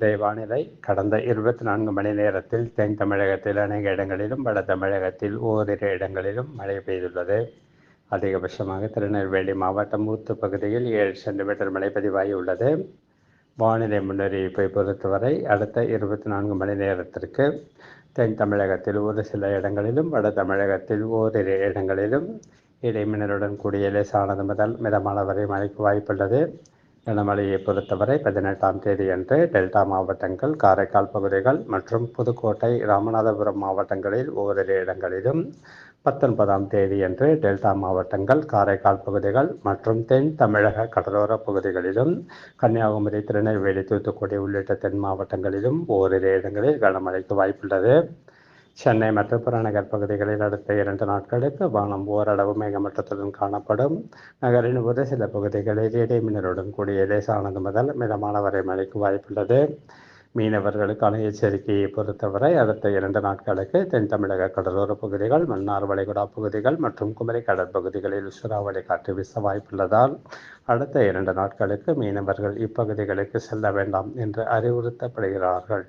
இன்றைய வானிலை கடந்த இருபத்தி நான்கு மணி நேரத்தில் தென் தமிழகத்தில் அநேக இடங்களிலும் வட தமிழகத்தில் ஓரிரு இடங்களிலும் மழை பெய்துள்ளது. அதிகபட்சமாக திருநெல்வேலி மாவட்டம் ஊத்து பகுதியில் ஏழு சென்டிமீட்டர் மழை பதிவாகியுள்ளது வானிலை முன்னறிவிப்பை பொறுத்தவரை அடுத்த இருபத்தி நான்கு மணி நேரத்திற்கு தென் தமிழகத்தில் ஒரு சில இடங்களிலும் வட தமிழகத்தில் ஓரிரு இடங்களிலும் இடைமின்னலுடன் கூடிய லேசானது முதல் மிதமான வரை மழைக்கு வாய்ப்புள்ளது. கனமழையை பொறுத்தவரை பதினெட்டாம் தேதி அன்று டெல்டா மாவட்டங்கள் காரைக்கால் பகுதிகள் மற்றும் புதுக்கோட்டை ராமநாதபுரம் மாவட்டங்களில் ஓரிரு இடங்களிலும். பத்தொன்பதாம் தேதியன்று டெல்டா மாவட்டங்கள் காரைக்கால் பகுதிகள் மற்றும் தென் தமிழக கடலோர பகுதிகளிலும் கன்னியாகுமரி திருநெல்வேலி தூத்துக்குடி உள்ளிட்ட தென் மாவட்டங்களிலும் ஓரிரு இடங்களில் கனமழைக்கு வாய்ப்புள்ளது. சென்னை மற்றும் புறநகர் பகுதிகளில் அடுத்த இரண்டு நாட்களுக்கு வானம் ஓரளவு மேகமட்டத்துடன் காணப்படும். நகரின் ஒரு சில பகுதிகளில் இடைமின்னலுடன் கூடிய லேசானது முதல் மிதமான வரை மழைக்கு வாய்ப்புள்ளது. மீனவர்களுக்கான எச்சரிக்கையை பொறுத்தவரை அடுத்த இரண்டு நாட்களுக்கு தென் தமிழக கடலோர பகுதிகள் மன்னார் வளைகுடா பகுதிகள் மற்றும் குமரி கடற்பகுதிகளில் சூறாவளி காற்று வீச வாய்ப்புள்ளதால் அடுத்த இரண்டு நாட்களுக்கு மீனவர்கள் இப்பகுதிகளுக்கு செல்ல வேண்டாம் என்று அறிவுறுத்தப்படுகிறார்கள்.